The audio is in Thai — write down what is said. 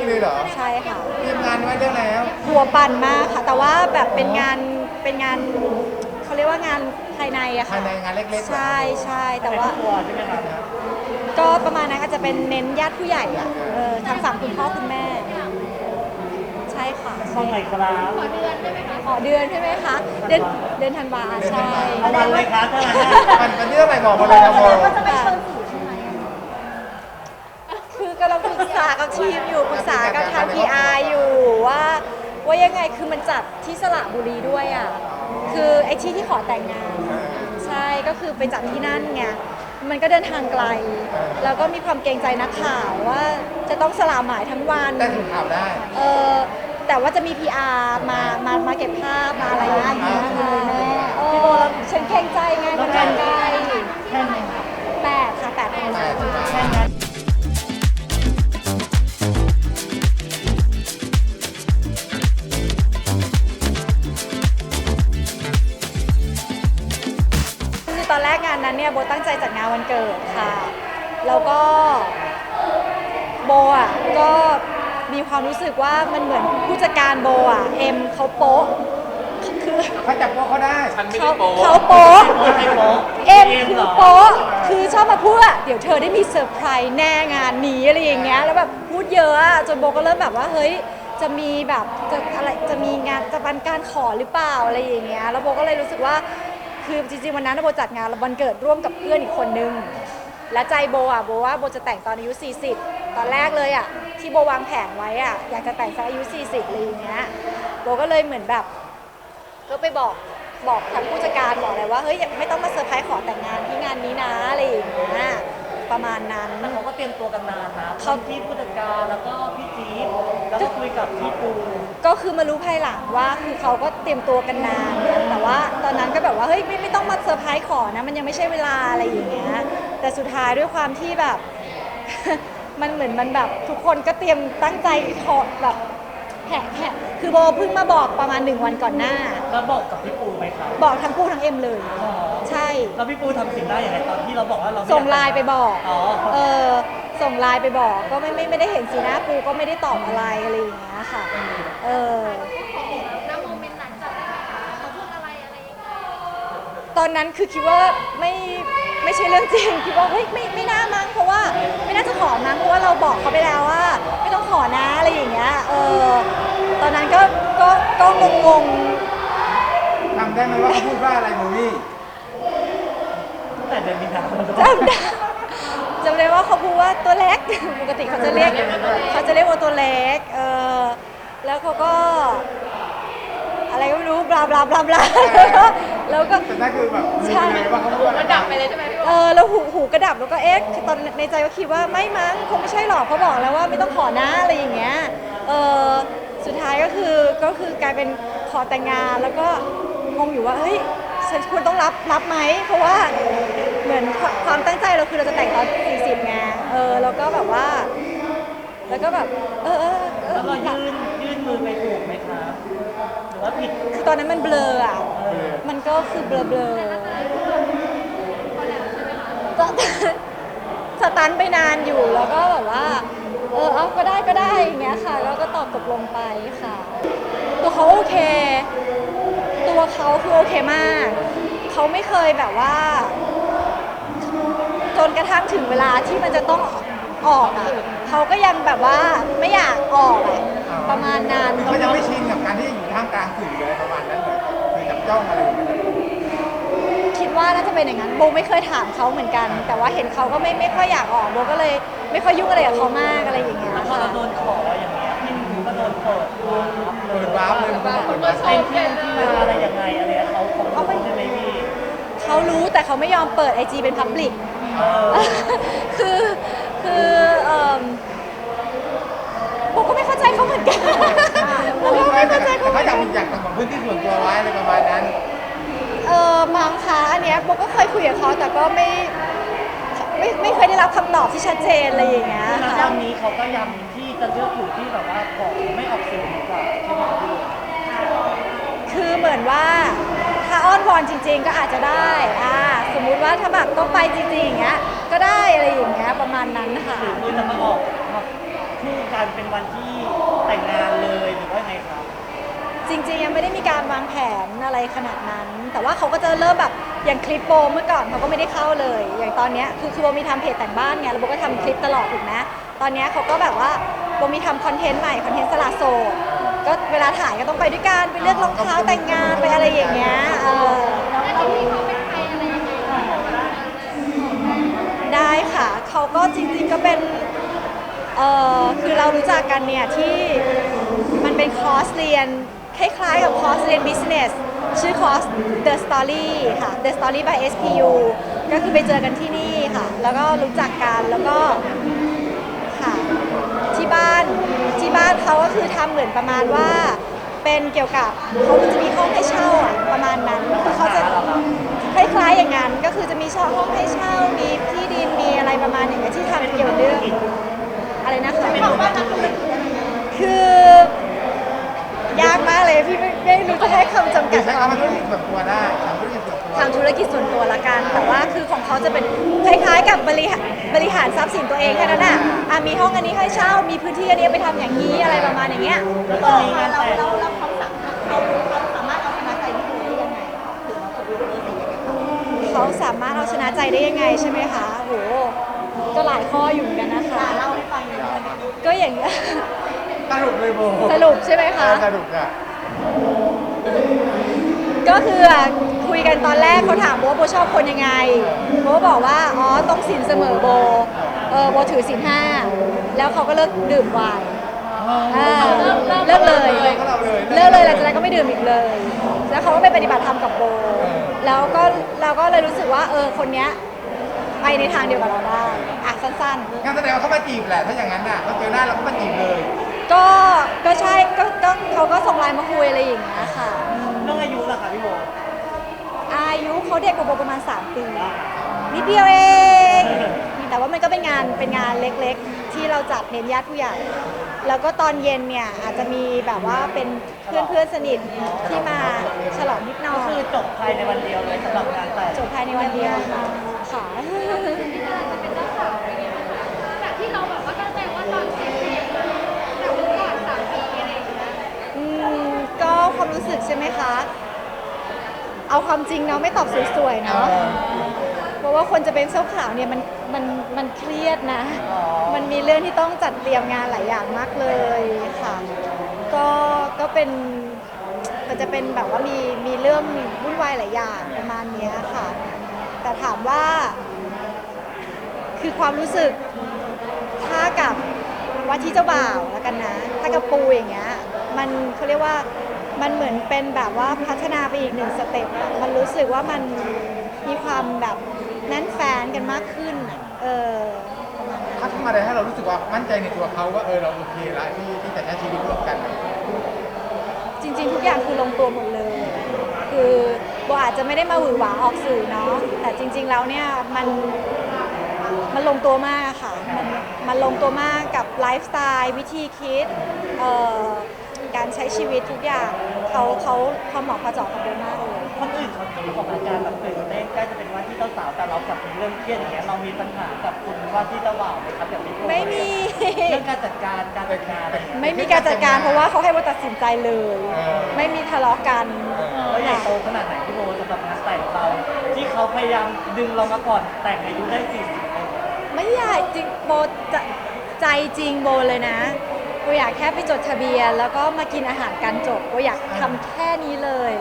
มาณสิ้นปีสิ้นปีเลยเหรอใช่ค่ะเตรียมงานไว้เรื่องแล้ว หัวปั่นมากค่ะ แต่ว่าแบบเป็นงานเป็นงานเขาเรียกว่างานภายในอะค่ะภายในงานเล็กๆใช่ใช่แต่ว่า ตัวใช่ไหมครับก็ประมาณนั้นอาจจะเป็นเน้นญาติผู้ใหญ่อะเออทางฝั่งคุณพ่อคุณแม่ ใช่ค่ะช่องไหนครับขอเดือนใช่ไหมคะ เดือนเดือนธันวาใช่เอาวันเลยครับเท่านั้นนะ มันเป็นเรื่องอะไรบอกมาเลยครับโบคือ กำลังปรึกษากับทีมอยู่ปรึกษากับทาง PR อยู่ว่าว่ายังไงคือมันจัดที่สระบุรีด้วยอะคือไอ้ที่ที่ขอแต่งงาน ใช่ก็คือไปจัดที่นั่นไงมันก็เดินทางไกล แล้วก็มีความเกรงใจนักข่าวว่าจะต้องสลาหมายทั้งวันแต่ถึงข่าวได้ เออแต่ว่าจะมี PR มามามาเก็บภาพมาอะไรอย่างเงี้ยค่ะเออฉันเกรงใจไงมันไกลแวันเกิดค่ะ แล้วก็โบอะก็มีความรู้สึกว่ามันเหมือนผู้จัดการโบอะเอ็มเขาโป๊ะคือเขาจับพวกเขาได้เขาเขาโป๊ะใครโป๊ะเอ็มหคือรโป๊ะคือชอบมาพูดว่าเดี๋ยวเธอได้มีเซอร์ไพรส์แน่งานนี้อะไรอย่างเงี้ยแล้วแบบพูดเยอะอะจนโบก็เริ่มแบบว่าเฮ้ยจะมีแบบจะอะไรจะมีงานจะบันการขอหรือเปล่าอะไรอย่างเงี้ยแล้วโบก็เลยรู้สึกว่า คือจริงๆวันนั้นโบจัดงานวันเกิดร่วมกับเพื่อนอีกคนนึง และใจโบอะโบว่าโบจะแต่งตอนอายุ 40 ตอนแรกเลยอะที่โบวางแผนไว้อะอยากจะแต่งสักอายุ 40อะไรอย่างเงี้ยโบก็เลยเหมือนแบบ ก็ไปบอกบอกทางผู้จัดการบอกเลยว่าเฮ้ยไม่ต้องมาเซอร์ไพรส์ขอแต่งงานที่งานนี้นะอะไรอย่างเงี้ยประมาณนั้นแต่เขาก็เตรียมตัวกันนานนะเขาพี่ผู้จัดการแล้วก็พี่จี๊ดแล้วก็คุยกับพี่ปูก็คือมารู้ภายหลังว่าคือเขาก็เตรียมตัวกันนานนะ ก็แบบว่าเฮ้ยไม่ไม่ต้องมาเซอร์ไพรส์ขอนะ มันยังไม่ใช่เวลาอะไรอย่างเงี้ยแต่สุดท้ายด้วยความที่แบบ มันเหมือนมันแบบทุกคนก็เตรียมตั้งใจขอแบบแหะแหะคือโบเพิ่งมาบอกประมาณหนึ่งวันก่อนหน้าแล้วบอกกับพี่ปูไหมครับบอกทั้งปูทั้งเอ็มเลย อ๋อใช่ แล้วพี่ปูทำสิ่งได้อย่างไรตอนที่เราบอกว่าเราม่อยากส่งไลน์ไปบอกอ๋อเออส่งไลน์ไปบอกก็ไม่ไม่ไม่ได้เห็นสีหน้าปูก็ไม่ได้ตอบอะไรอะไรอย่างเงี้ยค่ะ เออ ตอนนั้นคือคิดว่าไม่ไม่ใช่เรื่องจริงคิดว่าเฮ้ยไม่ไม่น่ามั้งเพราะว่าไม่น่าจะขอมั้งเพราะว่าเราบอกเขาไปแล้วว่า ไม่ต้องขอนะอะไรอย่างเงี้ยเออตอนนั้นก็ก็ก็งงงทำได้ไหมว่าเขาพูดว่าอะไรโบวี่ตั้งแต่เดือนมีนาคมๆจำได้จำได้ว่าเขาพูดว่าตัวเล็ก ปกติเขาจะเรียกเขาจะเรียกว่าตัวเล็กเออแล้วเขาก็ อะไรก็ไม่รู้บลาบลาบลาบลา แล้วก็แล้วก็แต่นั่นคือแบบรู้เลยว่าเขาพูดว่ามันดับไปเลยใช่ไหมพี่เออแล้วหูหูกระดับแล้วก็เอ๊ะคือตอนในใจก็คิดว่าไม่มั้งคงไม่ใช่หรอกเขาบอกแล้วว่าไม่ต้องขอนะอะไรอย่างเงี้ยเออสุดท้ายก็คือก็คือกลายเป็นขอแต่งงานแล้วก็งงอยู่ว่าเฮ้ยฉันควรต้องรับรับไหมเพราะว่าเหมือนความความตั้งใจเราคือเราจะแต่งตอน40ไงเออแล้วก็แบบว่า แล้วก็แบบ เออเออเอแล้วเราอยื่นยื่น มือไปถูกไหมครับ หรือว่าผิดคือตอนนั้นมันเบลออะ มันก็คือเบลอเบลอก็ สตันไปนานอยู่แล้วก็แบบว่า เออเอาก็ได้ก็ได้อย่างเงี้ยค่ะ แล้วก็ตอบตกลงไปค่ะ ตัวเขาโอเค ตัวเขาคือโอเคมาก เขาไม่เคยแบบว่า จนกระทั่งถึงเวลาที่มันจะต้องออกอะเขาก็ยังแบบว่าไม่อยากออกอะ ประมาณนั้นเขายังไม่ชินกับการที่อยู่ท่ามกลางสื่ออะไรประมาณนั้นเลยคือจับจ้องอะไรอย่างเงี้ยคิดว่าน่าจะเป็นอย่างนั้นโบไม่เคยถามเขาเหมือนกัน แต่ว่าเห็นเขาก็ไม่ไม่ค่อยอยากออกโบก็เลยไม่ค่อยยุ่งอะไรกับเขามากอะไรอย่างเงี้ยแล้วพอค่ะ เราโดนขออย่างเงี้ยพี่หนูก็โดนเปิดวาร์ปเลเปิยดวาร์ปเลยมันเปิดวาร์ป เป็นที่ที่มาอะไรยังไงอะไรเงี้ยเขาเขารู้ใช่ไหมพี่เขารู้แต่เขาไม่ยอมเปิดไอจีเป็นพับลิก เออ คือคือเอ่อ อยากทำของพื้นที่ส่วนตัวไว้อะไรประมาณนั้น เออมังคะอันเนี้ยโบก็เคยคุยกับเขาแต่ก็ไม่ไม่ไม่เคยได้รับคำตอบที่ชัดเจนอะไรอย่างเงี้ยค่ะวตอค่ะนนี้เขาก็ยังที่จะเลือกอยู่ที่แบบว่าของไม่ออกสื่อดีกว่าใช่ไหมคือเหมือนว่าถ้าอ้อนวอนจริง ๆ ก็อาจจะได้อ่าสมมุติว่าถ้าแบบต้องไปจริงๆอย่างเงี้ยก็ได้อะไรอย่างเงี้ยประมาณนั้นค่ะ หรือมันจะมาออกมาคู่กันเป็นวันที่แต่งงานเลยหรือว่า จริงๆยังไม่ได้มีการวางแผนอะไรขนาดนั้น แต่ว่าเขาก็จะเริ่มแบบอย่างคลิปโบเมื่อก่อนเขาก็ไม่ได้เข้าเลย อย่างตอนเนี้ยคือคือโบมีทำเพจแต่งบ้านไงแล้วโบก็ทำคลิปตลอดถูกไหมตอนเนี้ยเขาก็แบบว่าโบมีทำคอนเทนต์ใหม่คอนเทนต์สละโสดก็เวลาถ่ายก็ต้องไปด้วยกันไปเลือกรองเท้าแต่งงานไปอะไรอย่างเงี้ยเออแล้วจริงๆเขาเป็นใครองได้ค่ะเขาก็จริงๆก็เป็น เออคือเรารู้จักกันเนี่ยที่มันเป็นคอร์สเรียน คล้ายๆกับคอร์สเรียน business ชื่อคอร์ส The Story ค่ะ The Story by SPU ก็คือไปเจอกันที่นี่ค่ะ แล้วก็รู้จักกันแล้วก็ค่ะที่บ้านที่บ้านเขาก็คือทำเหมือนประมาณว่า เป็นเกี่ยวกับเขาจะมีห้องให้เช่าอะประมาณนั้นคือเขาจะคล้ายๆอย่างนั้นก็คือจะมีเช่าห้องให้เช่ามีที่ดินมีอะไรประมาณอย่างเงี้ยที่ทำเกี่ยวเรื่องอะไรนะคะคือยา กมากเลยพี่ไม่ไม่รู้จะให้คำจำกัดใช้คำว่าธุรกิจส่วนตัวได้ทำธุรกิจส่วนตัวทำธุรกิจส่วนตัวละกัน แต่ว่าคือของเขาจะเป็นคล้ายๆกับบริหารบริหารทรัพย์สินตัวเองแค่นั้นอะอะมีห้องอันนี้ให้เช่ามีพื้นที่อันนี้ไปทำอย่างนี้อะไรประมาณอย่างเงี้ยแล้วตอนนี้งานแต่งเขาสามารถเอาชนะใจได้ยังไงใช่ไหมคะโห ก็หลายข้ออยู่เหมือนกันนะคะ เล่าให้ฟังก็อย่าง สรุปเลยโบสรุปใช่ไหมคะเออสรุปอะก็คืออะคุยกันตอนแรกเขาถามโบว่าโบชอบคนยังไงโบก็บอกว่า อ๋อ ต้องสินเสมอโบ เออโบถือสินห้า แล้วเขาก็เลิกดื่มไวน์อ่าเลิกเลยก็เราเลย เลิกเลยหลังจากนั้นก็ไม่ดื่มอีกเลย แล้วเขาก็ไปปฏิบัติธรรมกับโบ แล้วก็เราก็เลยรู้สึกว่า เออ คนเนี้ยไปในทางเดียวกับเราได้ อะสั้นงั้นแสดงว่าเขามาจีบแหละ ถ้าอย่างนั้นน่ะเขาเจอหน้าเราก็มาจีบเลยๆ ก็ก็ใช่ก็ก็เขาก็ส่งไลน์มาคุยอะไรอย่างเงี้ยค่ะอืมเรื่องอายุล่ะคะพี่โบอายุเขาเด็กกว่าโบประมาณ 3 ปีนิดเดียวเอง แต่ว่ามันก็เป็นงานเป็นงานเล็กๆ ที่เราจัดเน้นญาติผู้ใหญ่ แล้วก็ตอนเย็นเนี่ย อาจจะมีแบบว่าเป็นเพื่อนเพื่อนๆสนิทที่มาฉลองนิดหน่อก็คืยอจบภายในวันเดียวเลยสำหรับงานแต่งจบภายในวันเดียวค่ะค่ะที่เราจะเป็นเจ้าสาวอะไรเงี้ยค่ะจากที่เราแบบว่าตั้งใจว่าตอนสิบปีแบบก่อนสามปีอะไรอย่างเงี้ย อืมก็ความรู้สึกใช่ไหมคะ เอาความจริงเนาะไม่ตอบสวยๆเนาะเพราะว่าคนจะเป็นเจ้าขาวเนี่ยมันมันมันเครียดนะ มันมีเรื่องที่ต้องจัดเตรียมงานหลายอย่างมากเลยค่ะ ก็ก็เป็นมันจะเป็นแบบว่ามีมีเรื่องมีวุ่นวายหลายอย่างประมาณเนี้ยค่ะ แต่ถามว่า คือความรู้สึกถ้ากับว่าที่เจ้าบ่าวแล้วกันนะ ถ้ากับปูอย่างเงี้ย มันเขาเรียกว่า มันเหมือนเป็นแบบว่าพัฒนาไปอีกหนึ่งสเต็ปอะมันรู้สึกว่ามันมีความแบบแน่นแฟนกันมากขึ้นอะเออประมาณนั้นเขาทำอะไรให้เรารู้สึกว่ามั่นใจในตัวเขาว่าเออเราโอเคละที่ที่จะใช้ชีวิตร่วมกันจริงๆ ทุกอย่างคือลงตัวหมดเลย คือโบอาจจะไม่ได้มาหวือหวาออกสื่อเนาะ แต่จริง ๆ แล้วเนี่ยมันมันลงตัวมากอะค่ะ มันมันลงตัวมากกับไลฟ์สไตล์วิธีคิดเอ่อ การใช้ชีวิตทุกอย่างเขาเขาเขาเหมาะพอเจาะกับโบมากเลย คนอื่นเขาจะบอกอาการแบบตื่นเต้นใกล้จะเป็นว่าที่เจ้าสาวแต่เรากลับเป็นเรื่องเครียดอย่างเงี้ยเรามีปัญหากับคุณว่าที่เจ้าบ่าวไหมครับอย่างพี่โบไม่มี เรื่องการจัดการการจัดการอะไรอย่างเงี้ยไม่มีการจัดการเพราะว่าเขาให้โบตัดสินใจเลย ไม่มีทะเลาะกัน แล้วใหญ่โตขนาดไหนพี่โบสำหรับงานแต่งเรา ที่เขาพยายามดึงเรามาก่อนแต่งอายุได้40ปีไม่ใหญ่จริงโบจะใจจริงโบเลยนะโบ อยากแค่ไปจดทะเบียน แล้วก็มากินอาหารกันจบกูอยากทำแค่นี้เลย